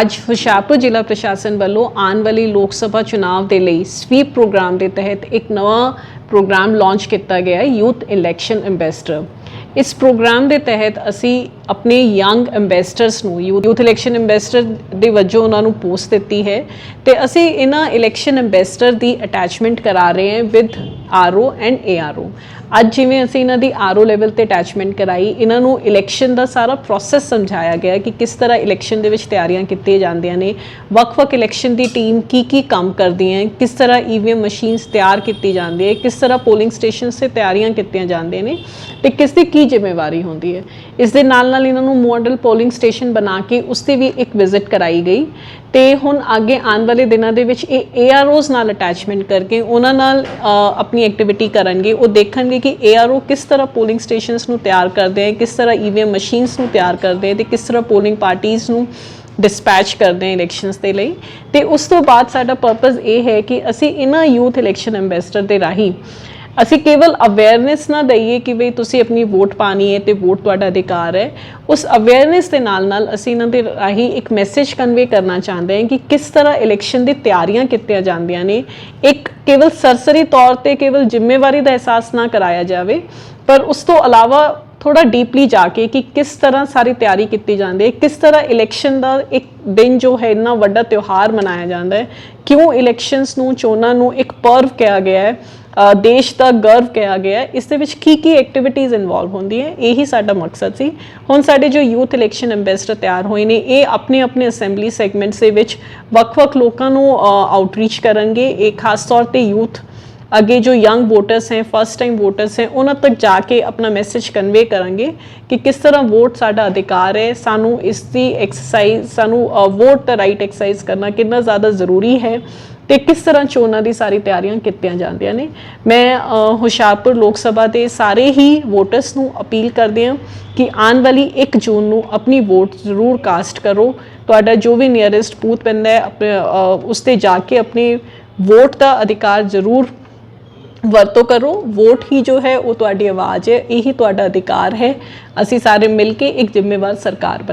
ਅੱਜ ਹੁਸ਼ਿਆਰਪੁਰ ਜ਼ਿਲ੍ਹਾ ਪ੍ਰਸ਼ਾਸਨ ਵੱਲੋਂ ਆਉਣ ਵਾਲੀ ਲੋਕ ਸਭਾ ਚੁਣਾਵ ਦੇ ਲਈ ਸਵੀਪ ਪ੍ਰੋਗਰਾਮ ਦੇ ਤਹਿਤ ਇੱਕ ਨਵਾਂ ਪ੍ਰੋਗਰਾਮ ਲਾਂਚ ਕੀਤਾ ਗਿਆ ਹੈ, ਯੂਥ ਇਲੈਕਸ਼ਨ ਐਮਬੈਸਡਰ ਇਸ ਪ੍ਰੋਗਰਾਮ ਦੇ ਤਹਿਤ ਅਸੀਂ ਆਪਣੇ ਯੰਗ ਐਮਬੈਸਡਰਸ ਨੂੰ ਯੂਥ ਇਲੈਕਸ਼ਨ ਐਮਬੈਸਡਰ ਦੇ ਵਜੋਂ ਉਹਨਾਂ ਨੂੰ ਪੋਸਟ ਦਿੱਤੀ ਹੈ ਤੇ ਅਸੀਂ ਇਹਨਾਂ ਇਲੈਕਸ਼ਨ ਐਮਬੈਸਡਰ ਦੀ ਅਟੈਚਮੈਂਟ ਕਰਾ ਰਹੇ ਹਾਂ ਵਿਦ ਆਰਓ ਐਂਡ ਏਆਰਓ ਅੱਜ ਜਿਵੇਂ ਅਸੀਂ ਇਹਨਾਂ ਦੀ ਆਰਓ ਲੈਵਲ ਤੇ ਅਟੈਚਮੈਂਟ ਕਰਾਈ, ਇਹਨਾਂ ਨੂੰ ਇਲੈਕਸ਼ਨ ਦਾ ਸਾਰਾ ਪ੍ਰੋਸੈਸ ਸਮਝਾਇਆ ਗਿਆ ਕਿ ਕਿਸ ਤਰ੍ਹਾਂ ਇਲੈਕਸ਼ਨ ਦੇ ਵਿੱਚ ਤਿਆਰੀਆਂ ਕੀਤੀਆਂ ਜਾਂਦੀਆਂ ਨੇ, ਵੱਖ-ਵੱਖ ਇਲੈਕਸ਼ਨ ਦੀ ਟੀਮ ਕੀ ਕੀ ਕੰਮ ਕਰਦੀ ਹੈ ਕਿਸ ਤਰ੍ਹਾਂ ਈਵੀਐਮ ਮਸ਼ੀਨਸ ਤਿਆਰ ਕੀਤੀ ਜਾਂਦੀ ਹੈ, ਕਿਸ ਤਰ੍ਹਾਂ ਪੋਲਿੰਗ ਸਟੇਸ਼ਨਸ ਤੇ ਤਿਆਰੀਆਂ ਕੀਤੀਆਂ ਜਾਂਦੀਆਂ ਨੇ। ਤੇ ਕਿਸ ਦੀ ਕੀ ਜ਼ਿੰਮੇਵਾਰੀ ਹੁੰਦੀ ਹੈ? ਇਸ ਦੇ ਨਾਲ ਨਾਲ ਇਹਨਾਂ ਨੂੰ ਮਾਡਲ ਪੋਲਿੰਗ ਸਟੇਸ਼ਨ ਬਣਾ ਕੇ ਉਸ ਤੇ ਵੀ ਇੱਕ ਵਿਜ਼ਿਟ ਕਰਾਈ ਗਈ। ਤੇ ਹੁਣ ਅੱਗੇ ਆਉਣ ਵਾਲੇ ਦਿਨਾਂ ਦੇ ਵਿੱਚ ਇਹ ਏਆਰਓਜ਼ ਨਾਲ ਅਟੈਚਮੈਂਟ ਕਰਕੇ ਉਹਨਾਂ ਨਾਲ ਆਪਣੀ ਐਕਟੀਵਿਟੀ ਕਰਨਗੇ। ਉਹ ਦੇਖਣਗੇ ਕਿ ਏਆਰਓ ਕਿਸ ਤਰ੍ਹਾਂ ਪੋਲਿੰਗ ਸਟੇਸ਼ਨਸ ਨੂੰ ਤਿਆਰ ਕਰਦੇ ਹੈ ਕਿਸ ਤਰ੍ਹਾਂ ਈਵੀਐਮ ਮਸ਼ੀਨਸ ਨੂੰ ਤਿਆਰ ਕਰਦੇ ਹੈ ਤੇ ਕਿਸ ਤਰ੍ਹਾਂ ਪੋਲਿੰਗ ਪਾਰਟੀਆਂ ਨੂੰ ਡਿਸਪੈਚ ਕਰਦੇ ਆ ਇਲੈਕਸ਼ਨਸ ਦੇ ਲਈ। ਤੇ ਉਸ ਤੋਂ ਬਾਅਦ ਸਾਡਾ ਪਰਪਸ ਇਹ ਹੈ ਕਿ ਅਸੀਂ ਇਹਨਾਂ ਯੂਥ ਇਲੈਕਸ਼ਨ ਐਮਬੈਸਡਰ ਦੇ ਰਾਹੀਂ ਅਸੀਂ ਕੇਵਲ ਅਵੇਅਰਨੈਸ ਨਾ ਦਈਏ ਕਿ ਵੀ ਤੁਸੀਂ ਆਪਣੀ ਵੋਟ ਪਾਣੀ ਹੈ ਤੇ ਵੋਟ ਤੁਹਾਡਾ ਅਧਿਕਾਰ ਹੈ। ਉਸ ਅਵੇਅਰਨੈਸ ਦੇ ਨਾਲ ਨਾਲ ਅਸੀਂ ਇਹਨਾਂ ਦੇ ਰਾਹੀਂ ਇੱਕ ਮੈਸੇਜ ਕਨਵੇ ਕਰਨਾ ਚਾਹੁੰਦੇ ਹਾਂ ਕਿ ਕਿਸ ਤਰ੍ਹਾਂ ਇਲੈਕਸ਼ਨ ਦੀ ਤਿਆਰੀਆਂ ਕੀਤੀਆਂ ਜਾਂਦੀਆਂ ਨੇ। ਇੱਕ ਕੇਵਲ ਸਰਸਰੀ ਤੌਰ ਤੇ ਕੇਵਲ ਜ਼ਿੰਮੇਵਾਰੀ ਦਾ ਅਹਿਸਾਸ ਨਾ ਕਰਾਇਆ ਜਾਵੇ, ਪਰ ਉਸ ਤੋਂ ਇਲਾਵਾ ਥੋੜਾ ਡੀਪਲੀ ਜਾ ਕੇ ਕਿ ਕਿਸ ਤਰ੍ਹਾਂ ਸਾਰੀ ਤਿਆਰੀ ਕੀਤੀ ਜਾਂਦੀ ਹੈ, ਕਿਸ ਤਰ੍ਹਾਂ ਇਲੈਕਸ਼ਨ ਦਾ ਇੱਕ ਦਿਨ ਜੋ ਹੈ ਇੰਨਾ ਵੱਡਾ ਤਿਉਹਾਰ ਮਨਾਇਆ ਜਾਂਦਾ ਹੈ, ਕਿਉਂ ਇਲੈਕਸ਼ਨਸ ਨੂੰ, ਚੋਣਾਂ ਨੂੰ ਇੱਕ ਪਰਵ ਕਿਹਾ ਗਿਆ ਹੈ ਦੇਸ਼ ਦਾ ਗਰਵ ਕਿਹਾ ਗਿਆ ਹੈ, ਇਸ ਦੇ ਵਿੱਚ ਕੀ ਕੀ ਐਕਟੀਵਿਟੀਜ਼ ਇਨਵੋਲਵ ਹੁੰਦੀਆਂ ਇਹੀ ਸਾਡਾ ਮਕਸਦ ਸੀ। ਹੁਣ ਸਾਡੇ ਜੋ ਯੂਥ ਇਲੈਕਸ਼ਨ ਐਮਬੈਸਡਰ ਤਿਆਰ ਹੋਏ ਨੇ, ਇਹ ਆਪਣੇ ਆਪਣੇ ਅਸੈਂਬਲੀ ਸੈਗਮੈਂਟਸ ਦੇ ਵਿੱਚ ਵੱਖ-ਵੱਖ ਲੋਕਾਂ ਨੂੰ ਆਊਟਰੀਚ ਕਰਨਗੇ, ਇਹ ਖਾਸ ਤੌਰ ਤੇ ਯੂਥ ਅੱਗੇ ਜੋ ਯੰਗ ਵੋਟਰਸ ਹੈ ਫਸਟ ਟਾਈਮ ਵੋਟਰਸ ਹੈ, ਉਹਨਾਂ ਤੱਕ ਜਾ ਕੇ ਆਪਣਾ ਮੈਸੇਜ ਕਨਵੇ ਕਰਾਂਗੇ ਕਿ ਕਿਸ ਤਰ੍ਹਾਂ ਵੋਟ ਸਾਡਾ ਅਧਿਕਾਰ ਹੈ, ਸਾਨੂੰ ਇਸ ਦੀ ਐਕਸਰਸਾਈਜ਼ ਸਾਨੂੰ ਵੋਟ ਦਾ ਰਾਈਟ ਐਕਸਰਸਾਈਜ਼ ਕਰਨਾ ਕਿੰਨਾ ਜ਼ਿਆਦਾ ਜ਼ਰੂਰੀ ਹੈ ਤੇ ਕਿਸ ਤਰ੍ਹਾਂ ਚੋਣਾਂ ਦੀ ਸਾਰੀ ਤਿਆਰੀਆਂ ਕੀਤੀਆਂ ਜਾਂਦੀਆਂ ਨੇ। ਮੈਂ ਹੁਸ਼ਿਆਰਪੁਰ ਲੋਕ ਸਭਾ ਦੇ ਸਾਰੇ ਹੀ ਵੋਟਰਸ ਨੂੰ ਅਪੀਲ ਕਰਦੇ ਹਾਂ ਕਿ ਆਉਣ ਵਾਲੀ 1 ਜੂਨ ਨੂੰ ਆਪਣੀ ਵੋਟ ਜ਼ਰੂਰ ਕਾਸਟ ਕਰੋ। ਤੁਹਾਡਾ ਜੋ ਵੀ ਨੀਅਰੈਸਟ ਬੂਥ ਪੈਂਦਾ ਹੈ ਉਸ ਤੇ ਜਾ ਕੇ ਆਪਣੀ ਵੋਟ ਦਾ ਅਧਿਕਾਰ ਜ਼ਰੂਰ ਵਰਤੋਂ ਕਰੋ। ਵੋਟ ਹੀ ਜੋ ਹੈ ਉਹ ਤੁਹਾਡੀ ਆਵਾਜ਼ ਹੈ, ਇਹੀ ਤੁਹਾਡਾ ਅਧਿਕਾਰ ਹੈ। ਅਸੀਂ ਸਾਰੇ ਮਿਲ ਕੇ ਇੱਕ ਜ਼ਿੰਮੇਵਾਰ ਸਰਕਾਰ ਬਣਾ